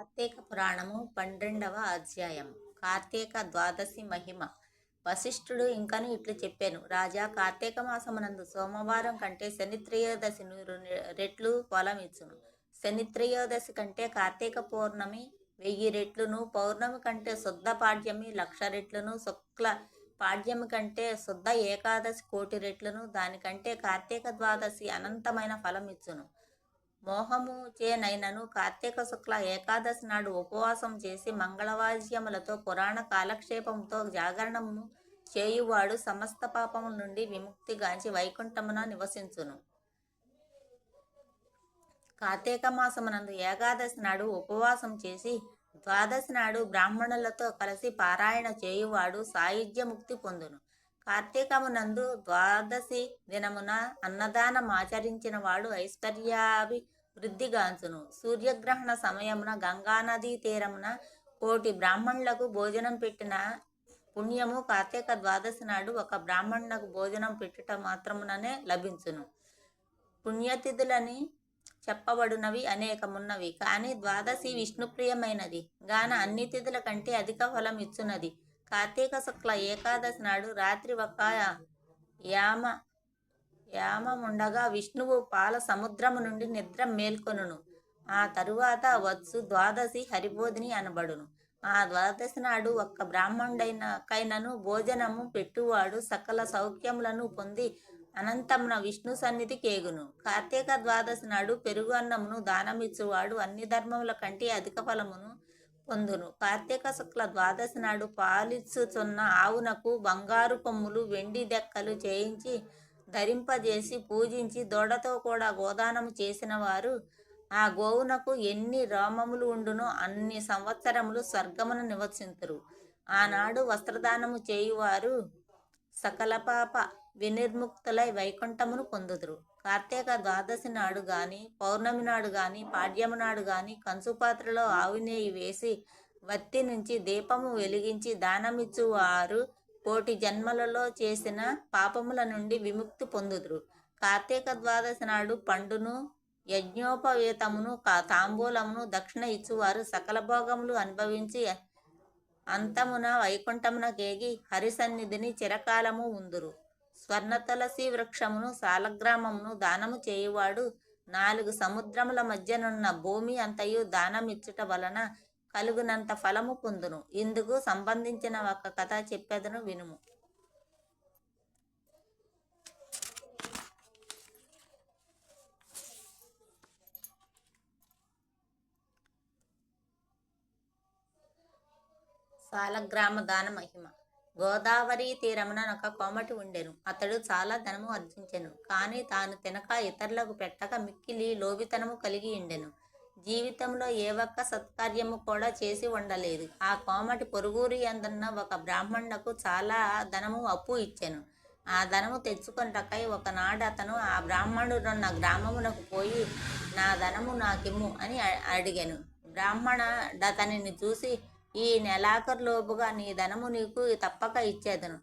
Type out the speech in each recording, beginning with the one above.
కార్తీక పురాణము పన్నెండవ అధ్యాయం. కార్తీక ద్వాదశి మహిమ. వశిష్ఠుడు ఇంకను ఇట్లు చెప్పాను. రాజా కార్తీక మాసమునందు సోమవారం కంటే శనిత్రయోదశి రెట్లు పొలం ఇచ్చును. శని త్రయోదశి కంటే కార్తీక పౌర్ణమి వెయ్యి రెట్లును పౌర్ణమి కంటే శుద్ధ పాడ్యమి లక్ష రెట్లును శుక్ల పాడ్యమి కంటే శుద్ధ ఏకాదశి కోటి రెట్లను దానికంటే కార్తీక ద్వాదశి అనంతమైన ఫలం ఇచ్చును. మోహము చేనైనను కార్తీక శుక్ల ఏకాదశి నాడు ఉపవాసం చేసి మంగళవాజ్యములతో పురాణ కాలక్షేపంతో జాగరణము చేయువాడు సమస్త పాపముల నుండి విముక్తిగాంచి వైకుంఠమున నివసించును. కార్తీక మాసమునందు ఏకాదశి నాడు ఉపవాసం చేసి ద్వాదశి నాడు బ్రాహ్మణులతో కలిసి పారాయణ చేయువాడు సాయుధ్యముక్తి పొందును. కార్తీకమునందు ద్వాదశి దినమున అన్నదానం ఆచరించిన వాడు ఐశ్వర్యాభి వృద్ధిగాంచును సూర్యగ్రహణ సమయమున గంగానదీ తీరమున కోటి బ్రాహ్మణులకు భోజనం పెట్టిన పుణ్యము కార్తీక ద్వాదశి నాడు ఒక బ్రాహ్మణులకు భోజనం పెట్టుట మాత్రముననే లభించును. పుణ్యతిథులని చెప్పబడినవి అనేకమున్నవి కానీ ద్వాదశి విష్ణుప్రియమైనది. గాన అన్ని తిథుల కంటే అధిక ఫలం ఇచ్చున్నది కార్తీక శుక్ల ఏకాదశి నాడు రాత్రి ఒక యామ యామముండగా విష్ణువు పాల సముద్రము నుండి నిద్ర మేల్కొనును. ఆ తరువాత వచ్చు ద్వాదశి హరిబోధిని అనబడును. ఆ ద్వాదశి నాడు ఒక్క బ్రాహ్మణుడైన కైనను భోజనము పెట్టువాడు సకల సౌఖ్యములను పొంది అనంతమున విష్ణు సన్నిధి కేగును. కార్తీక ద్వాదశి నాడు పెరుగు అన్నమును దానమిచ్చువాడు అన్ని ధర్మముల కంటే అధిక ఫలమును పొందును. కార్తీక శుక్ల ద్వాదశి నాడు పాలిచ్చుచున్న ఆవునకు బంగారు కొమ్ములు వెండి దెక్కలు చేయించి ధరింపజేసి పూజించి దూడతో కూడా గోదానము చేసిన వారు ఆ గోవునకు ఎన్ని రోమములు ఉండునో అన్ని సంవత్సరములు స్వర్గమును నివసింతురు. ఆనాడు వస్త్రదానము చేయువారు సకల పాప వినిర్ముక్తులై వైకుంఠమును పొందుదురు. కార్తీక ద్వాదశి నాడు గాని పౌర్ణమి నాడు గాని పాడ్యము నాడు గాని కంచు పాత్రలో ఆవు నెయ్యి వేసి వత్తి నుంచి దీపము వెలిగించి దానమిచ్చువారు కోటి జన్మలలో చేసిన పాపముల నుండి విముక్తి పొందుదురు. కార్తీక ద్వాదశి నాడు పండును యజ్ఞోపవేతమును కా- తాంబూలమును దక్షిణ ఇచ్చువారు సకల భోగములు అనుభవించి అంతమున వైకుంఠమున కేగి హరిసన్నిధిని చిరకాలము ఉందురు. స్వర్ణ తులసి వృక్షమును సాలగ్రామమును దానము చేయువాడు నాలుగు సముద్రముల మధ్యనున్న భూమి అంతయు దానమిచ్చుట వలన కలుగునంత ఫలము పొందును. ఇందుకు సంబంధించిన ఒక కథ చెప్పేదను వినుము. సాలగ్రామ దాన మహిమ. గోదావరి తీరమున ఒక కోమటి ఉండెను. అతడు చాలా ధనము ఆర్జించెను కానీ తాను తినక ఇతరులకు పెట్టక మిక్కిలి లోబితనము కలిగి ఉండెను. జీవితంలో ఏ ఒక్క సత్కార్యము కూడా చేసి ఉండలేదు. ఆ కోమటి పొరుగురి అందన్న ఒక బ్రాహ్మణుకు చాలా ధనము అప్పు ఇచ్చెను. ఆ ధనము తెచ్చుకొనటకై ఒకనాడు అతను ఆ బ్రాహ్మణుడున్న గ్రామమునకు పోయి నా ధనము నాకిమ్ము అని అడిగాను. బ్రాహ్మణ అతనిని చూసి ఈ నెలాఖరులోపుగా నీ ధనము నీకు తప్పక ఇచ్చేదను.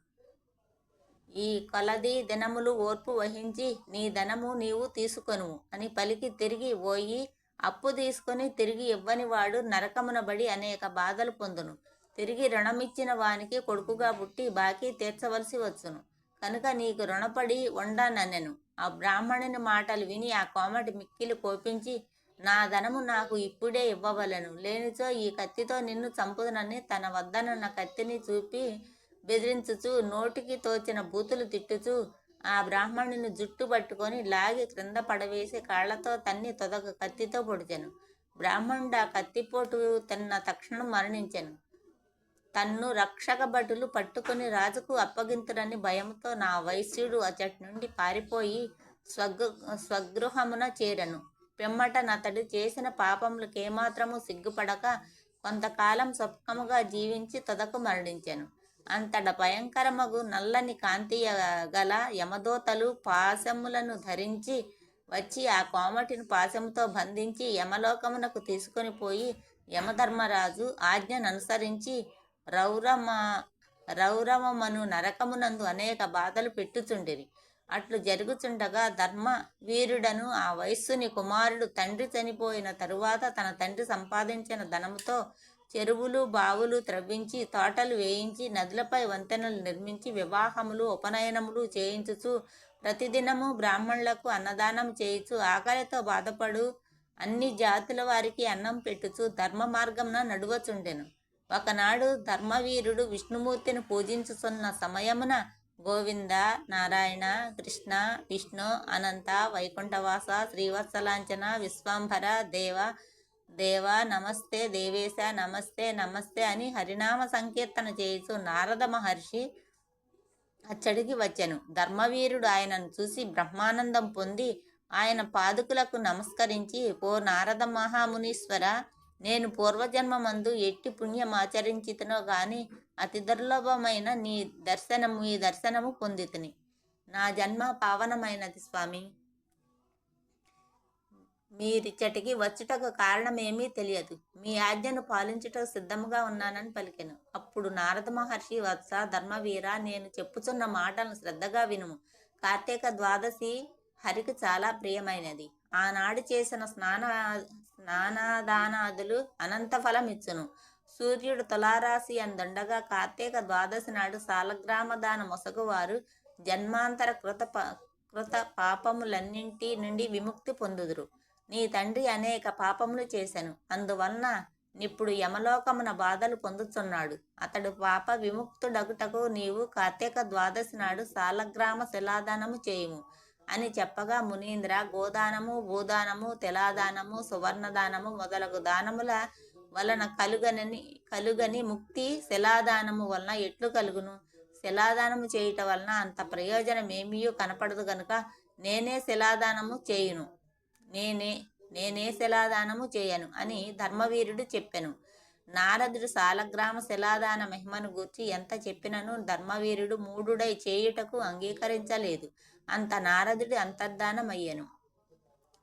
ఈ కొలది దినములు ఓర్పు వహించి నీ ధనము నీవు తీసుకొను అని పలికి తిరిగి పోయి అప్పు తీసుకొని తిరిగి ఇవ్వని వాడు నరకమునబడి అనేక బాధలు పొందును. తిరిగి రుణమిచ్చిన వానికి కొడుకుగా పుట్టి బాకీ తీర్చవలసి వచ్చును. కనుక నీకు రుణపడి ఉండనెను ఆ బ్రాహ్మణుని మాటలు విని ఆ కోమటి మిక్కిలి కోపించి నా ధనము నాకు ఇప్పుడే ఇవ్వవలను. లేనిచో ఈ కత్తితో నిన్ను చంపుదనని తన వద్దనున్న కత్తిని చూపి బెదిరించుచు నోటికి తోచిన బూతులు తిట్టుచు ఆ బ్రాహ్మణుని జుట్టు పట్టుకొని లాగి క్రింద పడవేసి కాళ్ళతో తన్ని తొదక కత్తితో పొడిచాను. బ్రాహ్మణుడు ఆ కత్తిపోటు తిన్న తక్షణం మరణించాను. తన్ను రక్షక భటులు పట్టుకుని రాజుకు అప్పగింతురని భయంతో నా వైశ్యుడు అచటి నుండి పారిపోయి స్వగృ స్వగృహమున చేరను. పిమ్మట నతడు చేసిన పాపములకేమాత్రము సిగ్గుపడక కొంతకాలం సుఖముగా జీవించి తొదకు మరణించాను. అంతట భయంకరమగు నల్లని కాంతి గల యమదూతలు పాశములను ధరించి వచ్చి ఆ కోమటిని పాశముతో బంధించి యమలోకమునకు తీసుకొని పోయి యమధర్మరాజు ఆజ్ఞను అనుసరించి రౌరమ రౌరవమను నరకమునందు అనేక బాధలు పెట్టుచుండిరి. అట్లు జరుగుచుండగా ధర్మ వీరుడను ఆ వయస్సుని కుమారుడు తండ్రి చనిపోయిన తరువాత తన తండ్రి సంపాదించిన ధనముతో చెరువులు బావులు త్రవ్వించి తోటలు వేయించి నదులపై వంతెనలు నిర్మించి వివాహములు ఉపనయనములు చేయించుచు ప్రతిదినము బ్రాహ్మణులకు అన్నదానం చేయుచు ఆకలితో బాధపడు అన్ని జాతుల వారికి అన్నం పెట్టుచు ధర్మ మార్గమున నడువచుండెను. ఒకనాడు ధర్మవీరుడు విష్ణుమూర్తిని పూజించుచున్న సమయమున గోవింద నారాయణ కృష్ణ విష్ణు అనంత వైకుంఠవాస శ్రీవత్సలాంచన విశ్వాంభర దేవ దేవ నమస్తే దేవేశ నమస్తే నమస్తే అని హరినామ సంకీర్తన చేయుచు నారద మహర్షి అచ్చడికి వచ్చెను. ధర్మవీరుడు ఆయనను చూసి బ్రహ్మానందం పొంది ఆయన పాదుకులకు నమస్కరించి ఓ నారద మహామునీశ్వర నేను పూర్వజన్మమందు ఎట్టి పుణ్యమాచరించితనో గాని అతి దుర్లభమైన నీ దర్శనము ఈ దర్శనము పొందితిని. నా జన్మ పావనమైనది స్వామి. మీరిచ్చటికి వచ్చుటకు కారణమేమీ తెలియదు. మీ ఆజ్ఞను పాలించుటకు సిద్ధముగా ఉన్నానని పలికెను. అప్పుడు నారద మహర్షి వత్స ధర్మవీర నేను చెప్పుచున్న మాటలను శ్రద్ధగా వినుము. కార్తీక ద్వాదశి హరికి చాలా ప్రియమైనది. ఆనాడు చేసిన స్నాన స్నానదానాదులు అనంత ఫలమిచ్చును. సూర్యుడు తులారాశి అందుండగా కార్తీక ద్వాదశి నాడు సాలగ్రామ దాన మొసగువారు జన్మాంతర కృత కృత పాపములన్నింటి నుండి విముక్తి పొందుదురు. నీ తండ్రి అనేక పాపములు చేశాను అందువలన ఇప్పుడు యమలోకమున బాధలు పొందుతున్నాడు అతడు పాప విముక్తుడగుటకు నీవు కార్తీక ద్వాదశి నాడు సాలగ్రామ శిలాదానము చేయుము. అని చెప్పగా మునీంద్ర గోదానము భూదానము తెలాదానము సువర్ణదానము మొదలగు దానముల వలన కలుగనని కలుగని ముక్తి శిలాదానము వలన ఎట్లు కలుగును? శిలాదానము చేయుట వలన అంత ప్రయోజనం ఏమీయూ కనపడదు గనుక నేనే శిలాదానము చేయును. నేనే నేనే శిలాదానము చేయను అని ధర్మవీరుడు చెప్పెను. నారదుడు సాలగ్రామ శిలాదాన మహిమను గూర్చి ఎంత చెప్పినను ధర్మవీరుడు మూడుడై చేయుటకు అంగీకరించలేదు. అంత నారదుడి అంతర్ధానమయ్యను.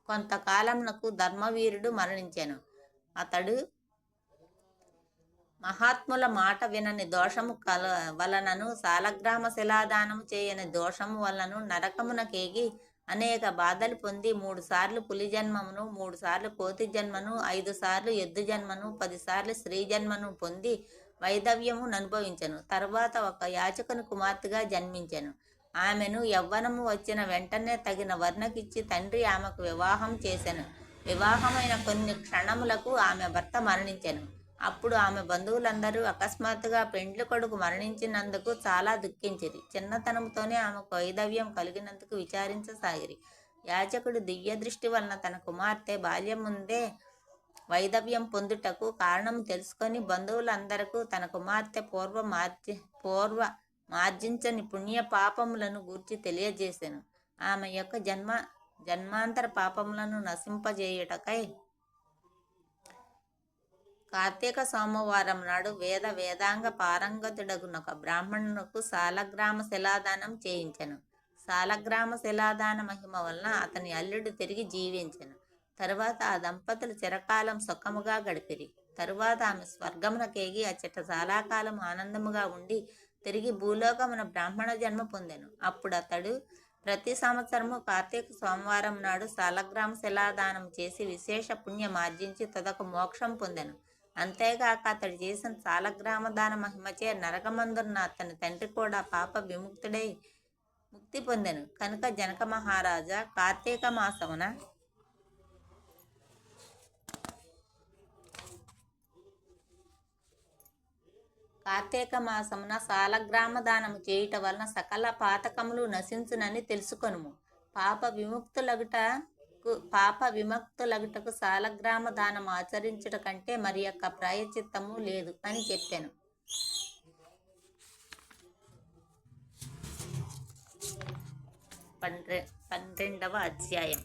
కొంతకాలమునకు ధర్మవీరుడు మరణించెను. అతడు మహాత్ముల మాట వినని దోషము కల వలనను సాలగ్రామ శిలాదానము చేయని దోషము వలనను నరకమునకేగి అనేక బాధలు పొంది మూడు సార్లు పులి జన్మమును మూడు సార్లు కోతి జన్మను ఐదు సార్లు ఎద్దు జన్మను పదిసార్లు స్త్రీ జన్మను పొంది వైధవ్యము అనుభవించను తర్వాత ఒక యాచకుని కుమార్తెగా జన్మించెను. ఆమెను యవ్వనము వచ్చిన వెంటనే తగిన వర్ణకిచ్చి తండ్రి ఆమెకు వివాహం చేశాను వివాహమైన కొన్ని క్షణములకు ఆమె భర్త మరణించెను. అప్పుడు ఆమె బంధువులందరూ అకస్మాత్తుగా పెండ్లి కొడుకు మరణించినందుకు చాలా దుఃఖించిరి. చిన్నతనంతోనే ఆమెకు వైదవ్యం కలిగినందుకు విచారించసాగిరి. యాచకుడు దివ్య దృష్టి వలన తన కుమార్తె బాల్యం ముందే వైదవ్యం పొందుటకు కారణం తెలుసుకొని బంధువులందరకు తన కుమార్తె పూర్వ మార్జి పూర్వ మార్జించని పుణ్య పాపములను గూర్చి తెలియజేశాను ఆమె యొక్క జన్మ జన్మాంతర పాపములను నశింపజేయుటకై కార్తీక సోమవారం నాడు వేద వేదాంగ పారంగతుడగునొక బ్రాహ్మణునకు సాలగ్రామ శిలాదానం చేయించెను. సాలగ్రామ శిలాదాన మహిమ వలన అతని అల్లుడు తిరిగి జీవించను. తరువాత ఆ దంపతులు చిరకాలం సుఖముగా గడిపిరి. తరువాత ఆమె స్వర్గమునకేగి అచ్చట చాలాకాలం ఆనందముగా ఉండి తిరిగి భూలోకమున బ్రాహ్మణ జన్మ పొందెను. అప్పుడు అతడు ప్రతి సంవత్సరము కార్తీక సోమవారం నాడు సాలగ్రామ శిలాదానం చేసి విశేష పుణ్యం ఆర్జించి తదొక మోక్షం పొందెను. అంతేగాక అతడు చేసిన సాలగ్రామదాన మహిమచే నరకమందున్న అతని తండ్రి కూడా పాప విముక్తుడై ముక్తి పొందెను. కనుక జనక మహారాజా కార్తీక మాసమున కార్తీక మాసమున సాలగ్రామ దానము చేయుట వలన సకల పాతకములు నశించునని తెలుసుకొనుము. పాప విముక్తులగుటకు పాప విముక్తులగుటకు సాలగ్రామ దానం ఆచరించుట కంటే మరి యొక్క ప్రాయచిత్తము లేదు అని చెప్పాను. పన్నె పన్నెండవ అధ్యాయం